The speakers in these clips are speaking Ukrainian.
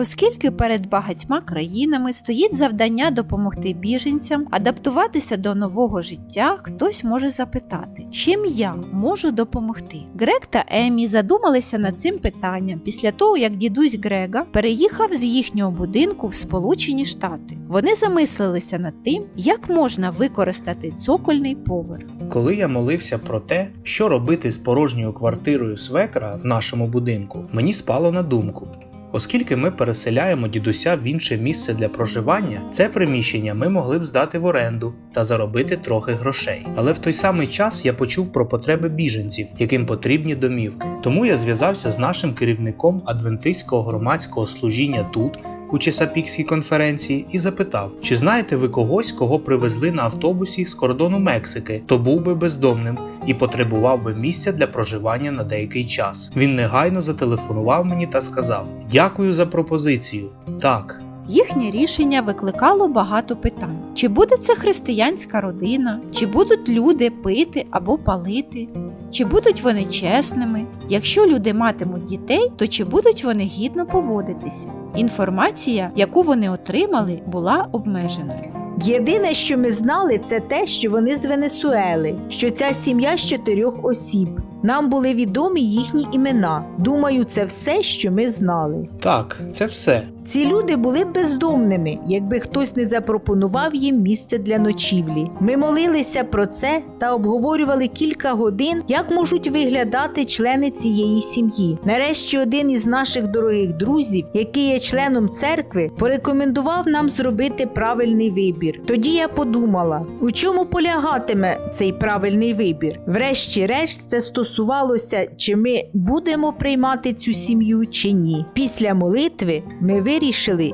Оскільки перед багатьма країнами стоїть завдання допомогти біженцям адаптуватися до нового життя, хтось може запитати, чим я можу допомогти. Грег та Емі задумалися над цим питанням після того, як дідусь Грега переїхав з їхнього будинку в Сполучені Штати. Вони замислилися над тим, як можна використати цокольний поверх. Коли я молився про те, що робити з порожньою квартирою свекра в нашому будинку, мені спало на думку. Оскільки ми переселяємо дідуся в інше місце для проживання, це приміщення ми могли б здати в оренду та заробити трохи грошей. Але в той самий час я почув про потреби біженців, яким потрібні домівки. Тому я зв'язався з нашим керівником адвентистського громадського служіння тут. У Чесапікській конференції і запитав, чи знаєте ви когось, кого привезли на автобусі з кордону Мексики, то був би бездомним і потребував би місця для проживання на деякий час. Він негайно зателефонував мені та сказав: Дякую за пропозицію. Так, Їхнє рішення викликало багато питань: чи буде це християнська родина, чи будуть люди пити або палити, чи будуть вони чесними? Якщо люди матимуть дітей, то чи будуть вони гідно поводитися? Інформація, яку вони отримали, була обмеженою. Єдине, що ми знали, це те, що вони з Венесуели, що ця сім'я з чотирьох осіб. Нам були відомі їхні імена. Думаю, це все, що ми знали. так, це все. Ці люди були б бездомними, якби хтось не запропонував їм місце для ночівлі. Ми молилися про це та обговорювали кілька годин, як можуть виглядати члени цієї сім'ї. Нарешті один із наших дорогих друзів, який є членом церкви, порекомендував нам зробити правильний вибір. Тоді я подумала, у чому полягатиме цей правильний вибір. Врешті-решт, це стосувалося, чи ми будемо приймати цю сім'ю чи ні. Після молитви ми вирішили,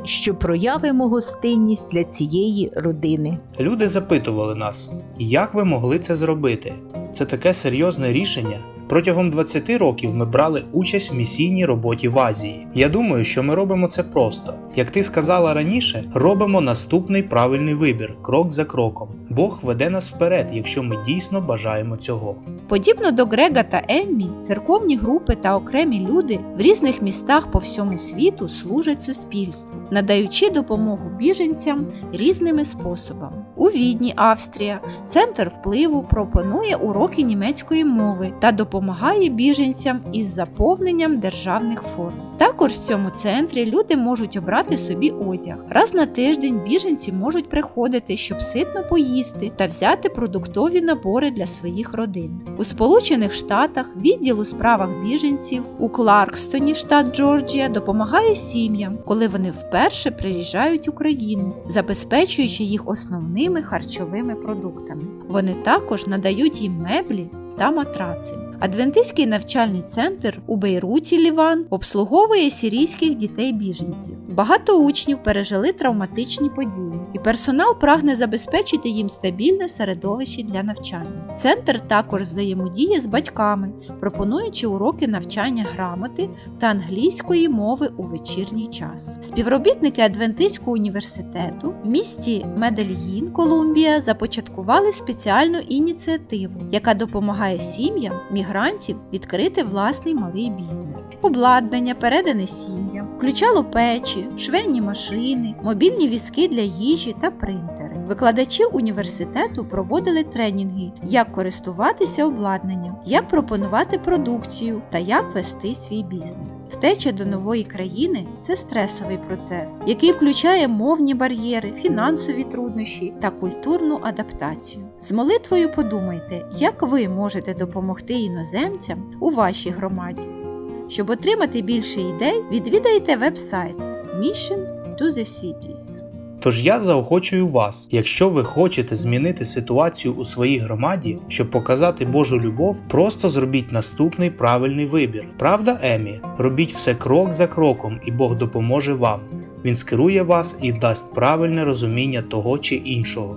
що проявимо гостинність для цієї родини. Люди запитували нас, як ви могли це зробити? Це таке серйозне рішення. Протягом 20 років ми брали участь в місійній роботі в Азії. Я думаю, що ми робимо це просто. Як ти сказала раніше, робимо наступний правильний вибір, крок за кроком. Бог веде нас вперед, якщо ми дійсно бажаємо цього. Подібно до Грега та Еммі, церковні групи та окремі люди в різних містах по всьому світу служать суспільству, надаючи допомогу біженцям різними способами. У Відні, Австрія, центр впливу пропонує уроки німецької мови та допомагає біженцям із заповненням державних форм. Також в цьому центрі люди можуть обрати собі одяг. Раз на тиждень біженці можуть приходити, щоб ситно поїсти та взяти продуктові набори для своїх родин. У Сполучених Штатах відділ у справах біженців у Кларкстоні, штат Джорджія, допомагає сім'ям, коли вони вперше приїжджають Україну, забезпечуючи їх основними харчовими продуктами. Вони також надають їм меблі та матраци. Адвентистський навчальний центр у Бейруті Ліван обслуговує сирійських дітей-біженців. Багато учнів пережили травматичні події, і персонал прагне забезпечити їм стабільне середовище для навчання. Центр також взаємодіє з батьками, пропонуючи уроки навчання грамоти та англійської мови у вечірній час. Співробітники Адвентистського університету в місті Медельїн, Колумбія, започаткували спеціальну ініціативу, яка допомагає сім'ям мігрантів відкрити власний малий бізнес. Обладнання передане сім'ям, включало печі, швейні машини, мобільні візки для їжі та принтери. Викладачі університету проводили тренінги, як користуватися обладнанням, як пропонувати продукцію та як вести свій бізнес. Втеча до нової країни це стресовий процес, який включає мовні бар'єри, фінансові труднощі та культурну адаптацію. З молитвою подумайте, як ви можете допомогти іноземцям у вашій громаді. Щоб отримати більше ідей, відвідайте веб-сайт Mission to the Cities. Тож я заохочую вас, якщо ви хочете змінити ситуацію у своїй громаді, щоб показати Божу любов, просто зробіть наступний правильний вибір. Правда, Емі? Робіть все крок за кроком, і Бог допоможе вам. Він скерує вас і дасть правильне розуміння того чи іншого.